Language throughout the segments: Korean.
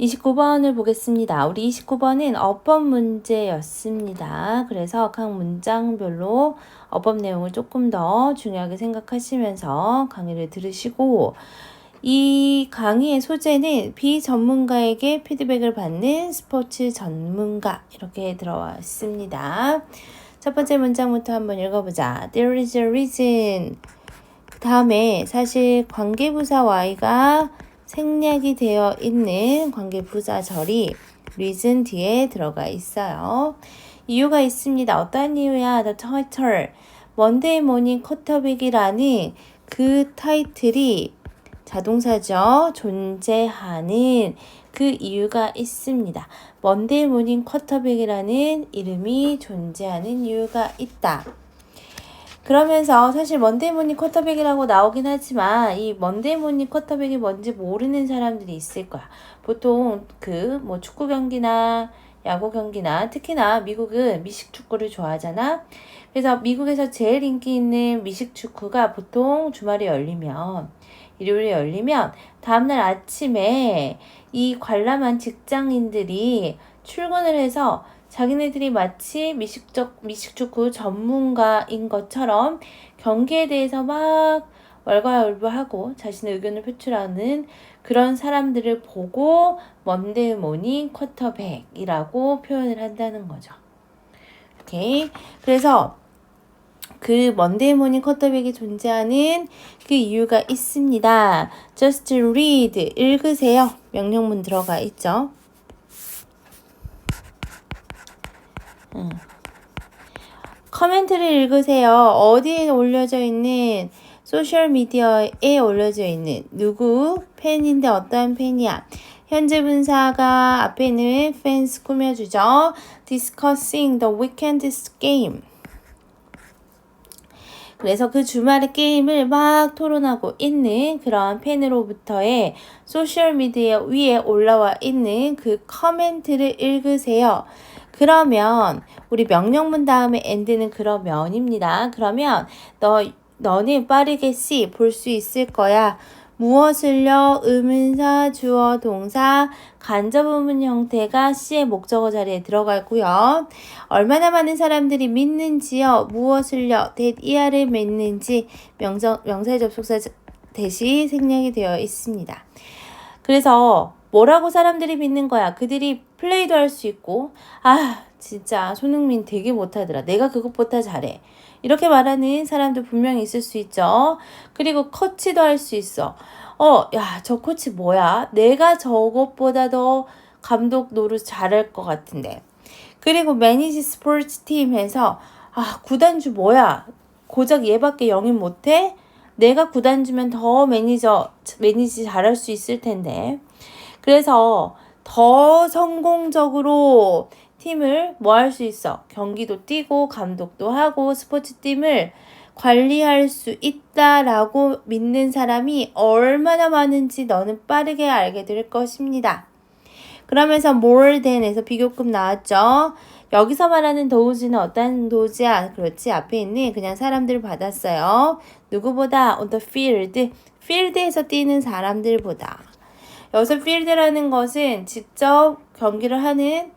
29번을 보겠습니다. 우리 29번은 어법 문제였습니다. 그래서 각 문장별로 어법 내용을 조금 더 중요하게 생각하시면서 강의를 들으시고 이 강의의 소재는 비전문가에게 피드백을 받는 스포츠 전문가 이렇게 들어와 있습니다. 첫 번째 문장부터 한번 읽어보자. There is a reason. 그 다음에 사실 관계부사 Y가 생략이 되어 있는 관계부사절이 reason 뒤에 들어가 있어요. 이유가 있습니다. 어떠한 이유야? The title. Monday Morning Quarterback이라는 그 타이틀이 자동사죠. 존재하는 그 이유가 있습니다. 먼데이 모닝 쿼터백이라는 이름이 존재하는 이유가 있다. 그러면서 사실 먼데이 모닝 쿼터백이라고 나오긴 하지만 이 먼데이 모닝 쿼터백이 뭔지 모르는 사람들이 있을 거야. 보통 그 뭐 축구 경기나 야구 경기나 특히나 미국은 미식 축구를 좋아하잖아. 그래서 미국에서 제일 인기 있는 미식 축구가 보통 주말에 열리면 일요일에 열리면 다음날 아침에 이 관람한 직장인들이 출근을 해서 자기네들이 마치 미식적, 미식축구 전문가인 것처럼 경기에 대해서 막 왈가왈부하고 자신의 의견을 표출하는 그런 사람들을 보고 먼데이 모닝 쿼터백이라고 표현을 한다는 거죠. 오케이. 그래서 그 먼데이 모닝 쿼터백이 존재하는 그 이유가 있습니다. Just read. 읽으세요. 명령문 들어가 있죠. 음. 커멘트를 읽으세요. 어디에 올려져 있는 소셜 미디어에 올려져 있는 누구 팬인데 어떠한 팬이야? 현재 분사가 앞에는 fans 꾸며주죠. Discussing the weekend's game. 그래서 그 주말에 게임을 막 토론하고 있는 그런 팬으로부터의 소셜미디어 위에 올라와 있는 그 커멘트를 읽으세요. 그러면 우리 명령문 다음에 엔드는 그러면입니다. 그러면 너 너는 빠르게 C 볼 수 있을 거야. 무엇을요? 의문사, 주어, 동사, 간접 의문 형태가 C의 목적어 자리에 들어가고요. 얼마나 많은 사람들이 믿는지요? 무엇을요? that ER을 믿는지 명사, 명사의 접속사 대시 생략이 되어 있습니다. 그래서 뭐라고 사람들이 믿는 거야? 그들이 플레이도 할 수 있고, 아, 진짜 손흥민 되게 못하더라. 내가 그것보다 잘해. 이렇게 말하는 사람도 분명히 있을 수 있죠. 그리고 코치도 할 수 있어. 어, 야, 저 코치 뭐야? 내가 저것보다 더 감독 노릇 잘할 것 같은데. 그리고 매니지 스포츠 팀에서 아, 구단주 뭐야? 고작 얘밖에 영입 못해? 내가 구단주면 더 매니저, 매니지 잘할 수 있을 텐데. 그래서 더 성공적으로 팀을 뭐 할 수 있어? 경기도 뛰고 감독도 하고 스포츠팀을 관리할 수 있다라고 믿는 사람이 얼마나 많은지 너는 빠르게 알게 될 것입니다. 그러면서 more than에서 비교급 나왔죠. 여기서 말하는 도우즈는 어떤 도우즈야? 그렇지. 앞에 있는 그냥 사람들을 받았어요. 누구보다 on the field. 필드에서 뛰는 사람들보다. 여기서 field라는 것은 직접 경기를 하는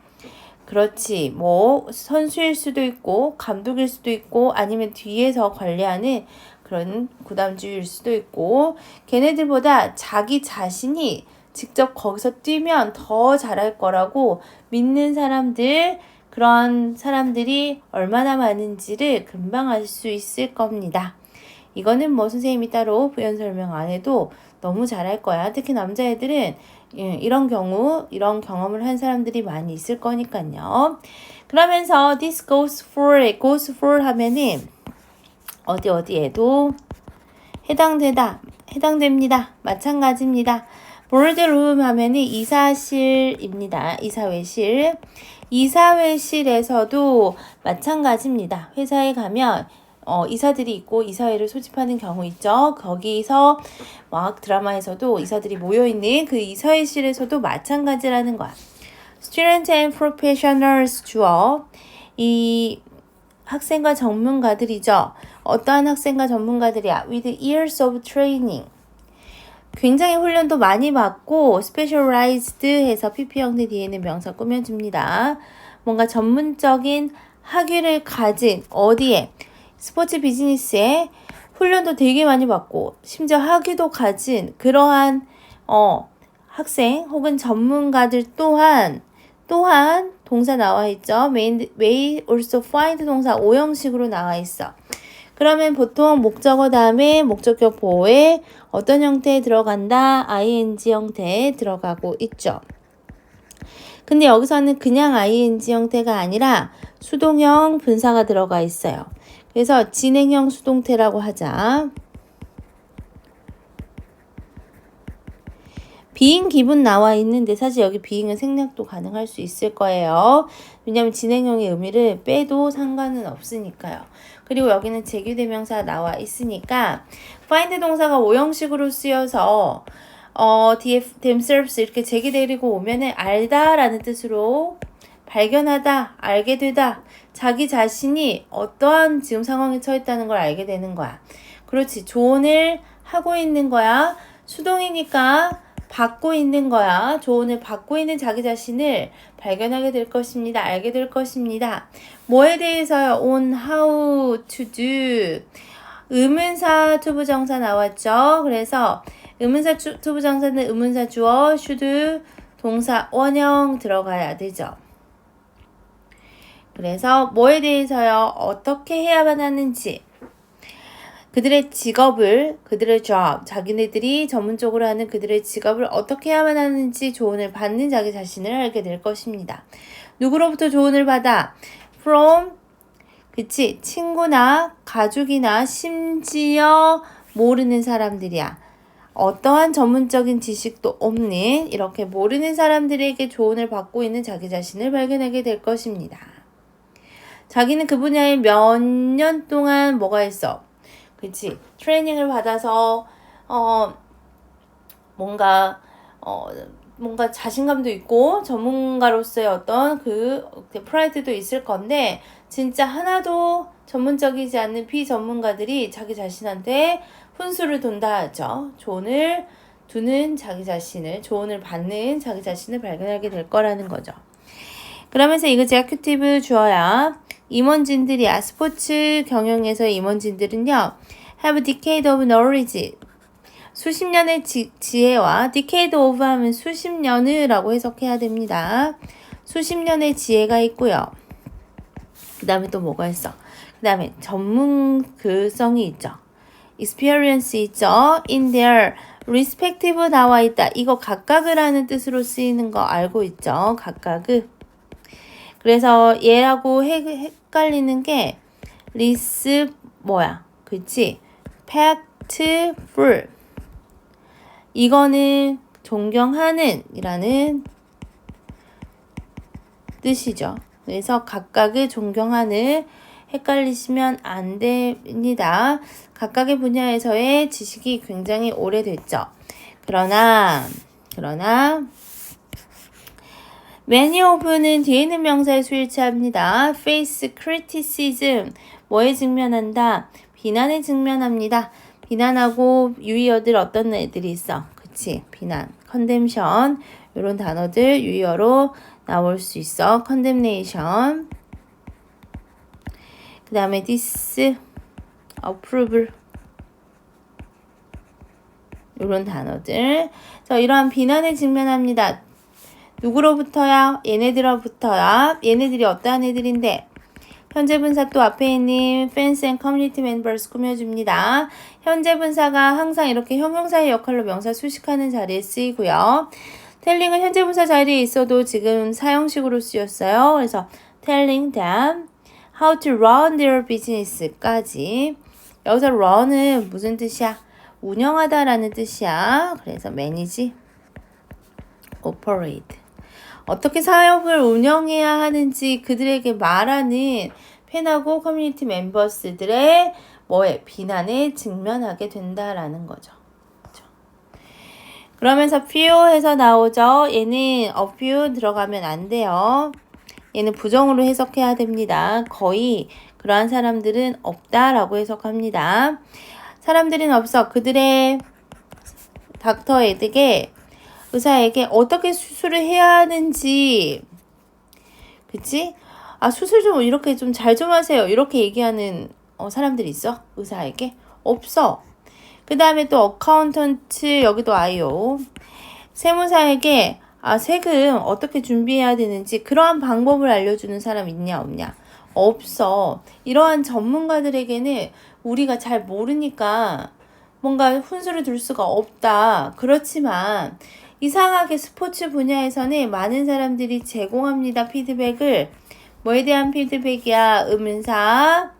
그렇지. 뭐 선수일 수도 있고 감독일 수도 있고 아니면 뒤에서 관리하는 그런 구담주일 수도 있고 걔네들보다 자기 자신이 직접 거기서 뛰면 더 잘할 거라고 믿는 사람들 그런 사람들이 얼마나 많은지를 금방 알 수 있을 겁니다. 이거는 뭐 선생님이 따로 부연 설명 안 해도 너무 잘할 거야. 특히 남자애들은 예, 이런 경우, 이런 경험을 한 사람들이 많이 있을 거니까요. 그러면서 this goes for, goes for 하면은 어디 어디에도 해당되다, 해당됩니다. 마찬가지입니다. 보르드룸 하면은 이사실입니다. 이사회실. 이사회실에서도 마찬가지입니다. 회사에 가면 어, 이사들이 있고 이사회를 소집하는 경우 있죠. 거기서 막 드라마에서도 이사들이 모여있는 그 이사회실에서도 마찬가지라는 거야. Students and professionals 주어. 이 학생과 전문가들이죠. 어떠한 학생과 전문가들이야? With years of training. 굉장히 훈련도 많이 받고 specialized 해서 PP 형태 뒤에는 명사 꾸며줍니다. 뭔가 전문적인 학위를 가진 어디에 스포츠 비즈니스에 훈련도 되게 많이 받고 심지어 학위도 가진 그러한 어 학생 혹은 전문가들 또한 또한 동사 나와 있죠. may, may also find 동사 오형식으로 나와 있어. 그러면 보통 목적어 다음에 목적격 보호에 어떤 형태에 들어간다? ing 형태에 들어가고 있죠. 근데 여기서는 그냥 ing 형태가 아니라 수동형 분사가 들어가 있어요. 그래서 진행형 수동태라고 하자. 비잉 기분 나와 있는데 사실 여기 비잉은 생략도 가능할 수 있을 거예요. 왜냐하면 진행형의 의미를 빼도 상관은 없으니까요. 그리고 여기는 제규대명사 나와 있으니까 find 동사가 오형식으로 쓰여서 어, 뒤에 themselves 이렇게 제기 데리고 오면은 알다라는 뜻으로 발견하다, 알게 되다, 자기 자신이 어떠한 지금 상황에 처했다는 걸 알게 되는 거야. 그렇지. 조언을 하고 있는 거야. 수동이니까 받고 있는 거야. 조언을 받고 있는 자기 자신을 발견하게 될 것입니다. 알게 될 것입니다. 뭐에 대해서요? on how to do. 의문사 투부정사 나왔죠? 그래서 의문사 투부정사는 의문사 주어, should, 동사 원형 들어가야 되죠. 그래서 뭐에 대해서요? 어떻게 해야만 하는지 그들의 직업을 그들의 job 자기네들이 전문적으로 하는 그들의 직업을 어떻게 해야만 하는지 조언을 받는 자기 자신을 알게 될 것입니다. 누구로부터 조언을 받아? from 그치 친구나 가족이나 심지어 모르는 사람들이야. 어떠한 전문적인 지식도 없는 이렇게 모르는 사람들에게 조언을 받고 있는 자기 자신을 발견하게 될 것입니다. 자기는 그 분야에 몇 년 동안 뭐가 있어? 그치? 트레이닝을 받아서, 어, 뭔가, 어, 뭔가 자신감도 있고 전문가로서의 어떤 그 프라이드도 있을 건데 진짜 하나도 전문적이지 않는 비전문가들이 자기 자신한테 훈수를 돈다 하죠. 조언을 두는 자기 자신을, 조언을 받는 자기 자신을 발견하게 될 거라는 거죠. 그러면서 이거 제큐티브 주어야 임원진들이야. 스포츠 경영에서 임원진들은요. have decade of knowledge. 수십 년의 지, 지혜와 decade of 하면 수십 년을 라고 해석해야 됩니다. 수십 년의 지혜가 있고요. 그 다음에 또 뭐가 있어? 그 다음에 전문 그성이 있죠. experience 있죠. in their respective 나와 있다. 이거 각각을 하는 뜻으로 쓰이는 거 알고 있죠. 각각을. 그래서 얘라고 헷갈리는 게 리스 뭐야? 그치? factful 이거는 존경하는 이라는 뜻이죠. 그래서 각각을 존경하는 헷갈리시면 안 됩니다. 각각의 분야에서의 지식이 굉장히 오래됐죠. 그러나, 그러나, many of는 뒤에 있는 명사의 수일치합니다. face criticism, 뭐에 직면한다? 비난에 직면합니다. 비난하고 유의어들 어떤 애들이 있어? 그치? 비난, condemnation, 이런 단어들 유의어로 나올 수 있어. condemnation. 그 다음에 this, approval. 이런 단어들. 자, 이러한 비난에 직면합니다. 누구로부터야? 얘네들로부터야. 얘네들이 어떠한 애들인데? 현재 분사 또 앞에 있는 fans and community members 꾸며줍니다. 현재 분사가 항상 이렇게 형용사의 역할로 명사 수식하는 자리에 쓰이고요. 텔링은 현재 분사 자리에 있어도 지금 사형식으로 쓰였어요. 그래서 telling them how to run their business까지. 여기서 run은 무슨 뜻이야? 운영하다라는 뜻이야. 그래서 manage, operate. 어떻게 사업을 운영해야 하는지 그들에게 말하는 팬하고 커뮤니티 멤버스들의 뭐에 비난에 직면하게 된다라는 거죠. 그렇죠? 그러면서 few에서 나오죠. 얘는 a few 들어가면 안 돼요. 얘는 부정으로 해석해야 됩니다. 거의 그러한 사람들은 없다라고 해석합니다. 사람들은 없어. 그들의 닥터에게 의사에게 어떻게 수술을 해야 하는지. 그치? 아 수술 좀 이렇게 좀잘좀 하세요. 이렇게 얘기하는 어, 사람들이 있어? 의사에게? 없어. 그 다음에 또 어카운턴트 여기도 아이오 세무사에게 아 세금 어떻게 준비해야 되는지 그러한 방법을 알려주는 사람 있냐 없냐? 없어. 이러한 전문가들에게는 우리가 잘 모르니까 뭔가 훈수를 둘 수가 없다. 그렇지만 이상하게 스포츠 분야에서는 많은 사람들이 제공합니다 피드백을. 뭐에 대한 피드백이야? 의문사.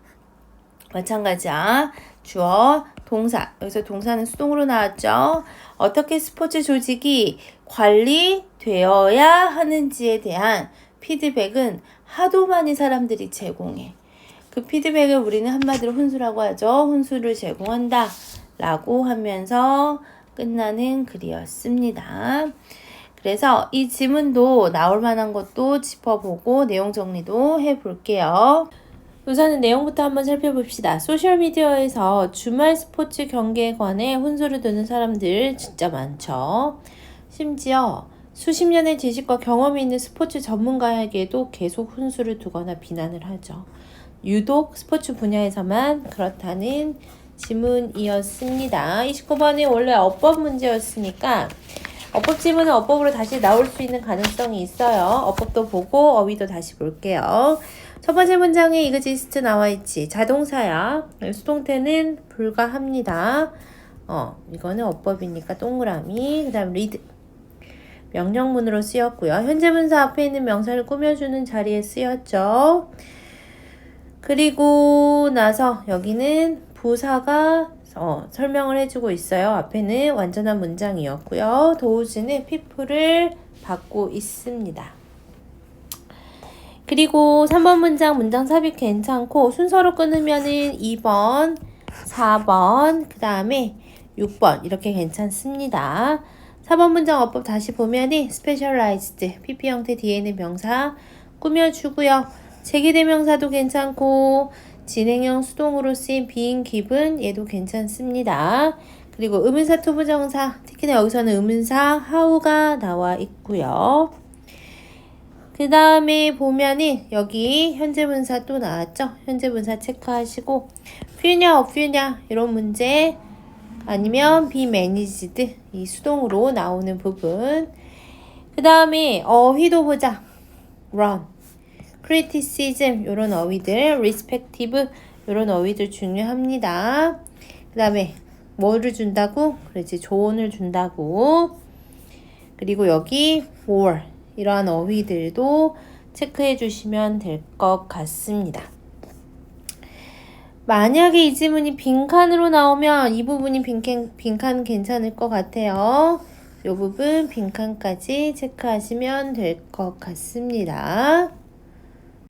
마찬가지야. 주어 동사. 여기서 동사는 수동으로 나왔죠. 어떻게 스포츠 조직이 관리되어야 하는지에 대한 피드백은 하도 많이 사람들이 제공해. 그 피드백을 우리는 한마디로 훈수라고 하죠. 훈수를 제공한다. 라고 하면서 끝나는 글이었습니다. 그래서 이 지문도 나올 만한 것도 짚어보고 내용 정리도 해볼게요. 우선은 내용부터 한번 살펴봅시다. 소셜미디어에서 주말 스포츠 경기에 관해 혼수를 두는 사람들 진짜 많죠. 심지어 수십 년의 지식과 경험이 있는 스포츠 전문가에게도 계속 훈수를 두거나 비난을 하죠. 유독 스포츠 분야에서만 그렇다는 지문이었습니다. 29번이 원래 어법 문제였으니까 어법 지문은 어법으로 다시 나올 수 있는 가능성이 있어요. 어법도 보고 어휘도 다시 볼게요. 첫 번째 문장에 이그지스트 나와 있지. 자동사야. 수동태는 불가합니다. 어, 이거는 어법이니까 동그라미. 그 다음 리드. 명령문으로 쓰였고요. 현재 분사 앞에 있는 명사를 꾸며주는 자리에 쓰였죠. 그리고 나서 여기는 부사가 어, 설명을 해주고 있어요. 앞에는 완전한 문장이었고요. 도우즈는 피플을 받고 있습니다. 그리고 3번 문장 문장 삽입 괜찮고 순서로 끊으면은 2번, 4번, 그 다음에 6번 이렇게 괜찮습니다. 4번 문장 어법 다시 보면은 specialized PP 형태 뒤에는 명사 꾸며주고요. 제기대명사도 괜찮고 진행형 수동으로 쓰인 비인 기분 얘도 괜찮습니다. 그리고 의문사 투부정사 특히나 여기서는 의문사 how가 나와 있고요. 그 다음에 보면은 여기 현재 분사 또 나왔죠? 현재 분사 체크하시고 퓨냐 없퓨냐 이런 문제 아니면 managed 이 수동으로 나오는 부분 그 다음에 어휘도 보자 run criticism 이런 어휘들, respective 이런 어휘들 중요합니다. 그 다음에 뭐를 준다고? 그렇지 조언을 준다고. 그리고 여기 for 이러한 어휘들도 체크해 주시면 될 것 같습니다. 만약에 이 지문이 빈칸으로 나오면 이 부분이 빈칸, 빈칸 괜찮을 것 같아요. 이 부분 빈칸까지 체크하시면 될 것 같습니다.